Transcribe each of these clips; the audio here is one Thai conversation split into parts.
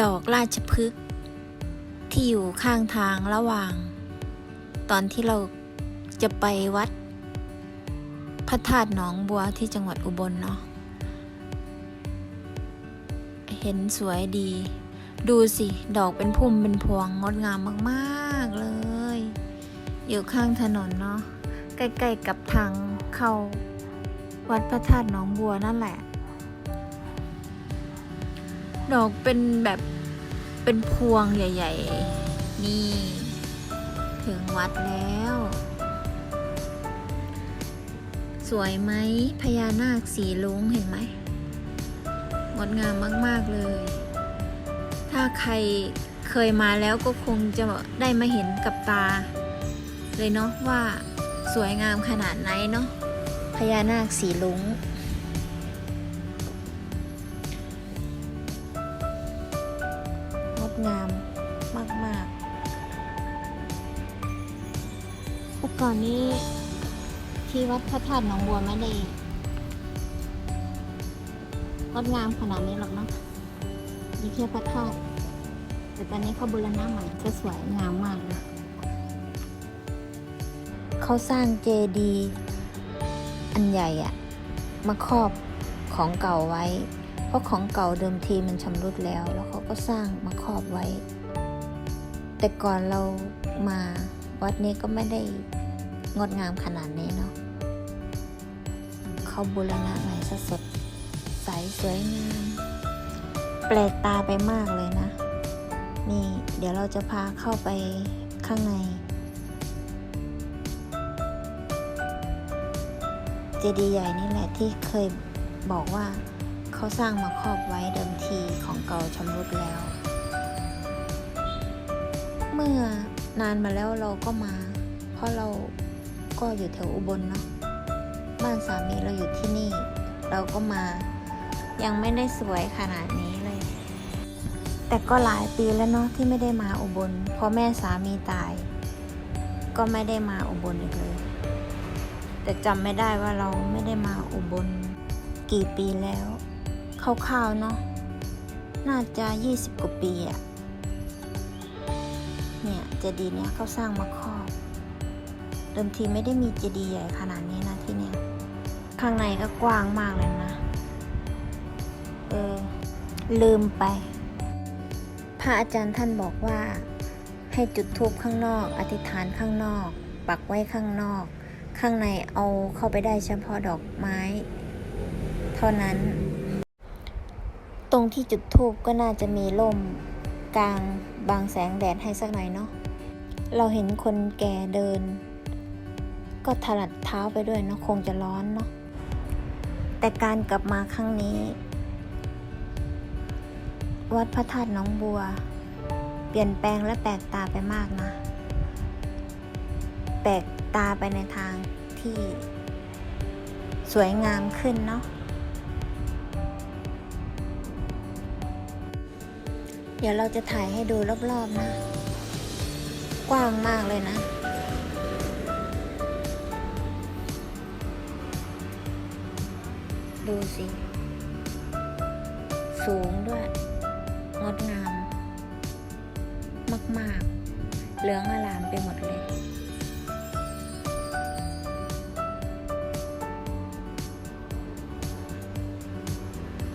ดอกราชพฤกษ์ที่อยู่ข้างทางระหว่าง ตอนที่เราจะไปวัด พระธาตุหนองบัวที่จังหวัดอุบลเนาะเห็นสวยดี ดูสิ ดอกเป็นพุ่มเป็นพวงงดงามมากๆเลย อยู่ข้างถนนเนาะใกล้ๆกับทางเข้าวัดพระธาตุหนองบัวนั่นแหละ ดอกเป็นแบบเป็นพวงใหญ่ ๆ นี่ ถึงวัดแล้ว สวยไหมพญานาคสีลุงเห็นไหมงดงามมาก ๆ เลย ถ้าใครเคยมาแล้วก็คงจะได้มาเห็นกับตา เลยเนาะว่าสวยงามขนาดไหนเนาะพญานาคสีลุง งามมากๆเมื่อก่อนนี้ที่วัดพระธาตุหนองบัวไม่ได้งดงามขนาดนี้หรอกเนาะมีแค่พระธาตุแต่ตอนนี้เขาบูรณะใหม่ก็สวยงามมากเลยเขาสร้างเจดีย์อันใหญ่อะมาครอบของเก่าไว้ ราะของเก่าเดิมทีมันชำรุดแล้ว แล้วเขาก็สร้างมาครอบไว้ แต่ก่อนเรามาวัดนี้ก็ไม่ได้งดงามขนาดนี้เนาะเขาบูรณะใหม่สดสดใสสวยงาม แปลกตาไปมากเลยนะ นี่เดี๋ยวเราจะพาเข้าไปข้างใน เจดีย์ใหญ่นี่แหละที่เคยบอกว่า เขาสร้างมาครอบไว้เดิมทีของเก่าชำรุดแล้ว เมื่อนานมาแล้วเราก็มา เพราะเราก็อยู่แถวอุบลเนาะบ้านสามีเราอยู่ที่นี่ เราก็มา ยังไม่ได้สวยขนาดนี้เลย แต่ก็หลายปีแล้วเนาะที่ไม่ได้มาอุบลเพราะแม่สามีตาย ก็ไม่ได้มาอุบลอีกเลย แต่จำไม่ได้ว่าเราไม่ได้มาอุบลกี่ปีแล้ว คร่าวๆเนาะน่าจะ 20 กว่าปีอะเนี่ยเจดีย์เนี่ยเขาสร้างมาครอบเดิมทีไม่ได้มีเจดีย์ใหญ่ขนาดนี้นะที่เนี่ยข้างในก็กว้างมากเลยนะ เออ ลืมไป พระอาจารย์ท่านบอกว่า ให้จุดธูปข้างนอก อธิษฐานข้างนอก ปักไว้ข้างนอก ข้างในเอาเข้าไปได้เฉพาะดอกไม้ เท่านั้น ตรงที่จุดธูปก็น่าจะมีร่มกลางบางแสงแดดให้สักหน่อยเนาะ เราเห็นคนแก่เดิน ก็ถลัดเท้าไปด้วยเนาะคงจะร้อนเนาะ แต่การกลับมาครั้งนี้ วัดพระธาตุน้องบัว เปลี่ยนแปลงและแปลกตาไปมากนะ แปลกตาไปในทางที่ สวยงามขึ้นเนาะ ดี๋ยวเราจะถ่ายให้ดูรอบๆนะ กว้างมากเลยนะดูสิ สูงด้วย งดงาม มาก ๆ เหลืองอลามไปหมดเลย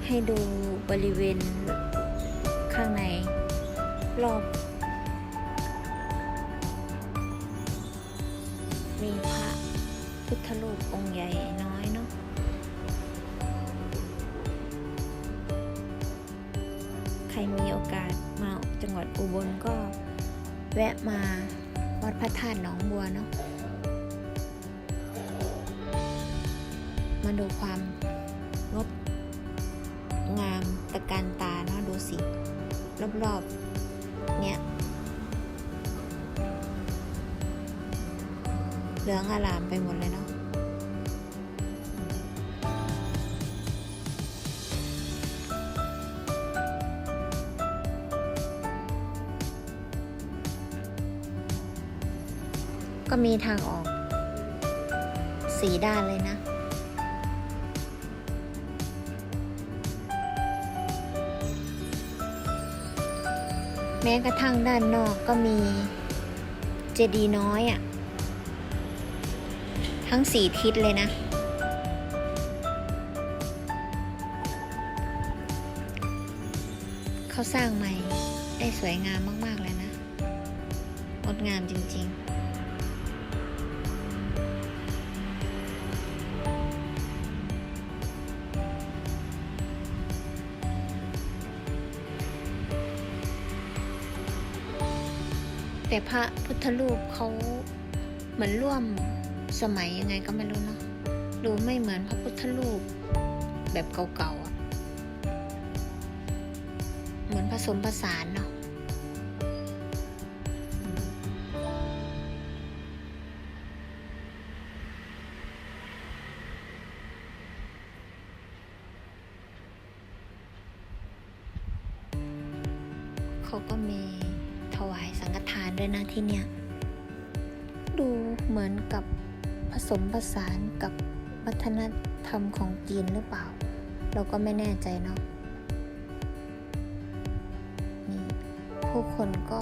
ให้ดูบริเวณ รอบมีพระพุทธรูปองค์ใหญ่น้อยเนาะใครมีโอกาสมาจังหวัดอุบลก็แวะมาวัดพระธาตุหนองบัวเนาะมาดูความงดงามตะการตาเนาะดูสิ รอบๆ เนี่ย เหลืองอลามไปหมดเลยเนาะก็มีทางออก สีด้านเลยนะ ม้กระทั่งด้านนอกก็มีเจดีย์น้อยอะ่ะ ทั้งสี่ทิศเลยนะ เขาสร้างใหม่ได้สวยงามมาก ๆ เลยนะ งดงามจริง ๆ พระพุทธรูปเขาเหมือนร่วมสมัยยังไงก็ไม่รู้เนาะดูไม่เหมือนพระพุทธรูปแบบเก่าๆอะเหมือนผสมผสานเนาะ ด้วยนะที่เนี่ย ดูเหมือนกับผสมผสานกับวัฒนธรรมของจีนหรือเปล่า เราก็ไม่แน่ใจเนาะนี่ผู้คนก็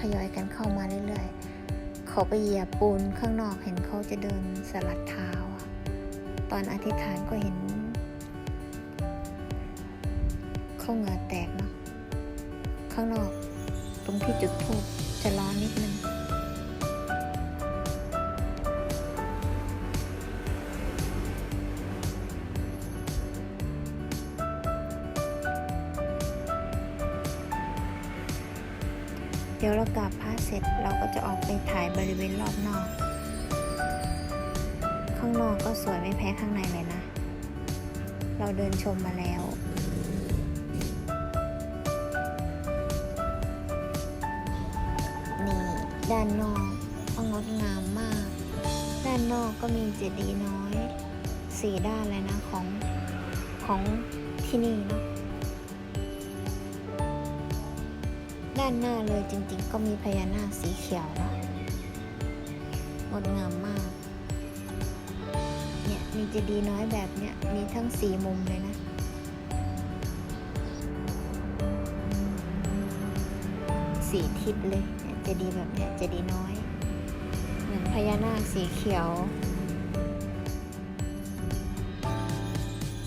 ทยอยกันเข้ามาเรื่อยๆ เขาไปเหยียบปูนข้างนอกเห็นเขาจะเดินสลัดเท้าอะตอนอธิษฐานก็เห็นเขาเหงื่อแตกเนาะข้างนอก ตรงที่จุดทูบจะร้อนนิดนึงเดี๋ยวเรากราบพระเสร็จเราก็จะออกไปถ่ายบริเวณรอบนอก ข้างนอกก็สวยไม่แพ้ข้างในเลยนะ เราเดินชมมาแล้ว ด้านนอกก็งดงามมาก ด้านนอกก็มีเจดีย์น้อยสี่ด้านเลยนะของของที่นี่เนาะด้านหน้าเลยจริงๆ ก็มีพญานาคสีเขียวเนาะงดงามมาก เนี่ยมีเจดีย์น้อยแบบเนี้ยมีทั้งสี่มุมเลยนะสี่ทิศเลย เจดีย์แบบเนี้ยเจดีย์น้อย เหมือนพญานาคสีเขียว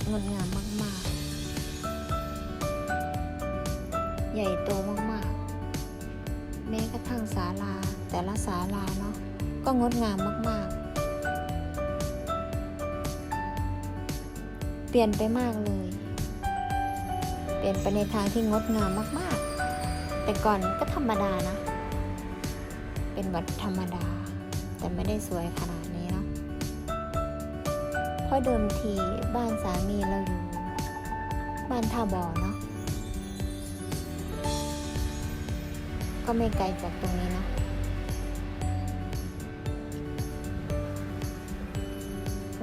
งดงามมาก ๆ ใหญ่โตมาก ๆ แม้กระทั่งศาลาแต่ละศาลาเนาะก็งดงามมาก ๆ เปลี่ยนไปมากเลย เปลี่ยนไปในทางที่งดงามมาก ๆ แต่ก่อนก็ธรรมดานะ เป็นวัดธรรมดา แต่ไม่ได้สวยขนาดนี้เนาะเพราะเดิมทีบ้านสามีเราอยู่ บ้านท่าบ่อเนาะก็ไม่ไกลจากตรงนี้เนาะ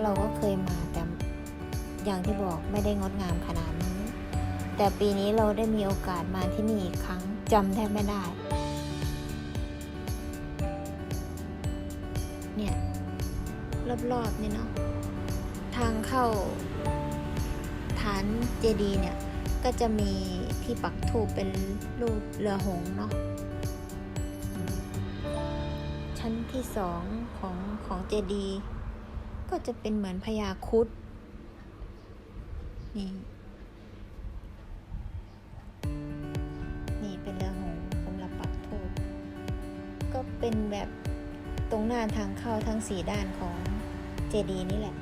เราก็เคยมาแต่อย่างที่บอกไม่ได้งดงามขนาดนี้ แต่ปีนี้เราได้มีโอกาสมาที่นี่อีกครั้งจำแทบไม่ได้ รอบๆนี่เนาะทางเข้าฐานเจดีเนี่ย ก็จะมีที่ปักธูปเป็นรูปเรือหงเนาะชั้นที่สองของของเจดีก็จะเป็นเหมือนพญาคุดนี่นี่เป็นเรือหงส์สำหรับปักธูปก็เป็นแบบตรงหน้าทางเข้าทั้งสี่ด้านของ เจดีย์นี่แหละ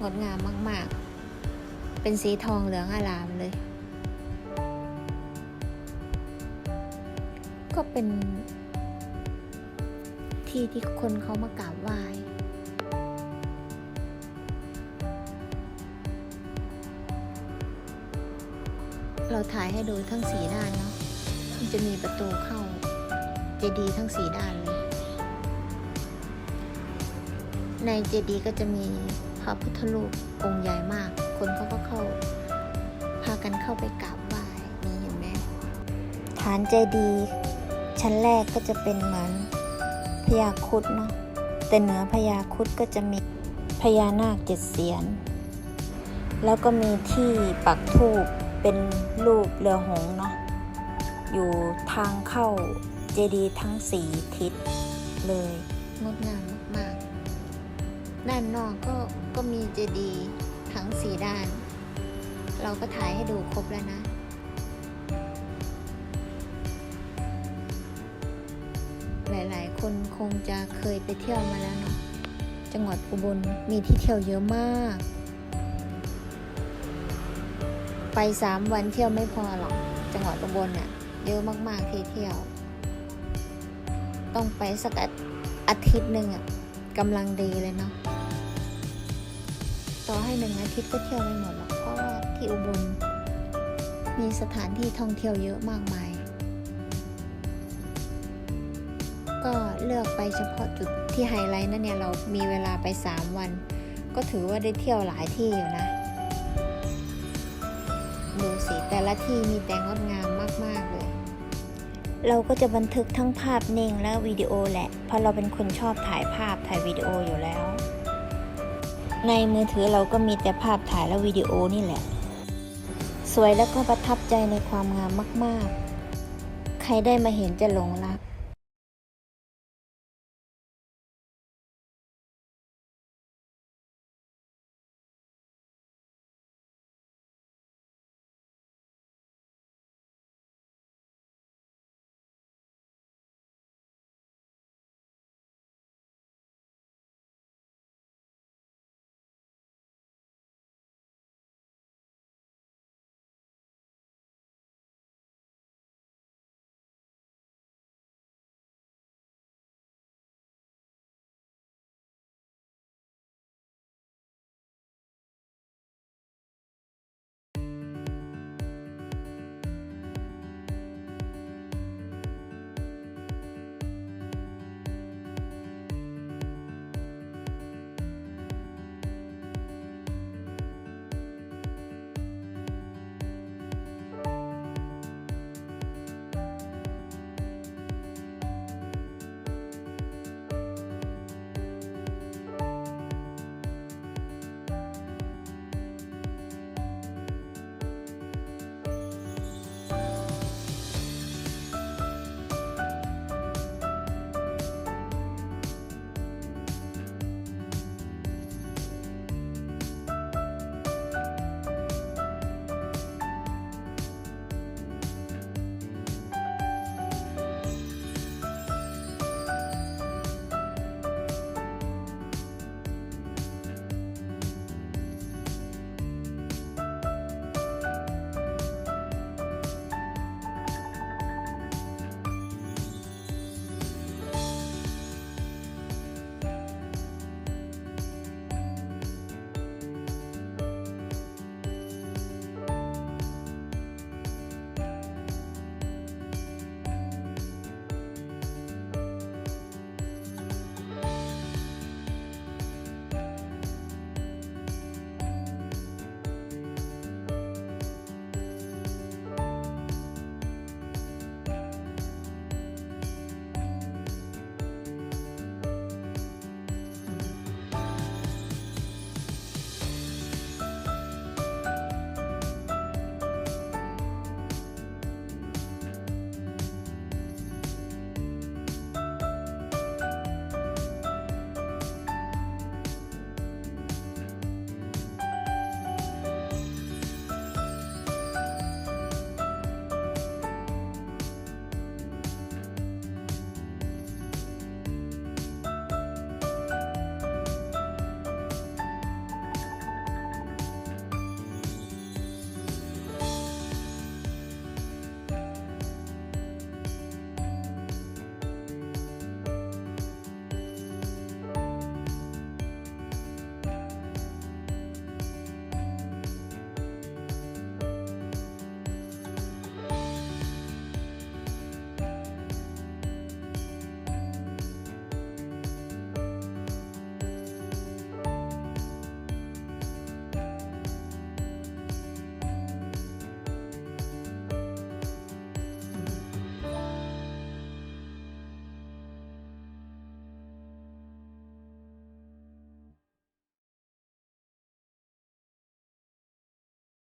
งดงามมาก ๆ เป็นสีทองเหลืองอลามเลย ก็เป็นที่ที่คนเขามากราบไหว้เราถ่ายให้ดูทั้งสีด้านเนาะมันจะมีประตูเข้า เจดีย์ทั้งสีด้าน ในเจดีย์ก็จะมีพระพุทธรูปองค์ใหญ่มาก คนเขาก็เข้า พากันเข้าไปกราบไหว้นี่เห็นไหมฐานเจดีย์ชั้นแรกก็จะเป็นเหมือนพญาครุดเนาะแต่เหนือพญาครุดก็จะมีพญานาคเจ็ดเสียน แล้วก็มีที่ปักธูปเป็นรูปเรือหงส์เนาะอยู่ทางเข้าเจดีย์ทั้งสี่ทิศเลยงดงามมาก ด้านนอกก็ก็มีเจดีย์ทั้งสี่ด้าน เราก็ถ่ายให้ดูครบแล้วนะหลายๆ คนคงจะเคยไปเที่ยวมาแล้วเนาะ จังหวัดอุบลมีที่เที่ยวเยอะมาก ไปสามวันเที่ยวไม่พอหรอก จังหวัดอุบลเนี่ยเยอะมากๆที่เที่ยว ต้องไปสักอาทิตย์หนึ่งอะกำลังดีเลยเนาะ ต่อให้หนึ่งอาทิตย์ก็เที่ยวไม่หมดหรอกเพราะว่าที่อุบลมีสถานที่ท่องเที่ยวเยอะมากมาย ก็เลือกไปเฉพาะจุดที่ไฮไลท์นั่นเนี่ยเรามีเวลาไป 3 วัน ก็ถือว่าได้เที่ยวหลายที่อยู่นะ ดูสิ แต่ละที่มีแต่งดงามมาก ๆ เลย เราก็จะบันทึกทั้งภาพนิ่งและวิดีโอแหละ เพราะเราเป็นคนชอบถ่ายภาพถ่ายวิดีโออยู่แล้ว ในมือถือเราก็มีแต่ภาพถ่ายและวิดีโอนี่แหละ สวยแล้วก็ประทับใจในความงามมาก ๆ ใครได้มาเห็นจะหลงรัก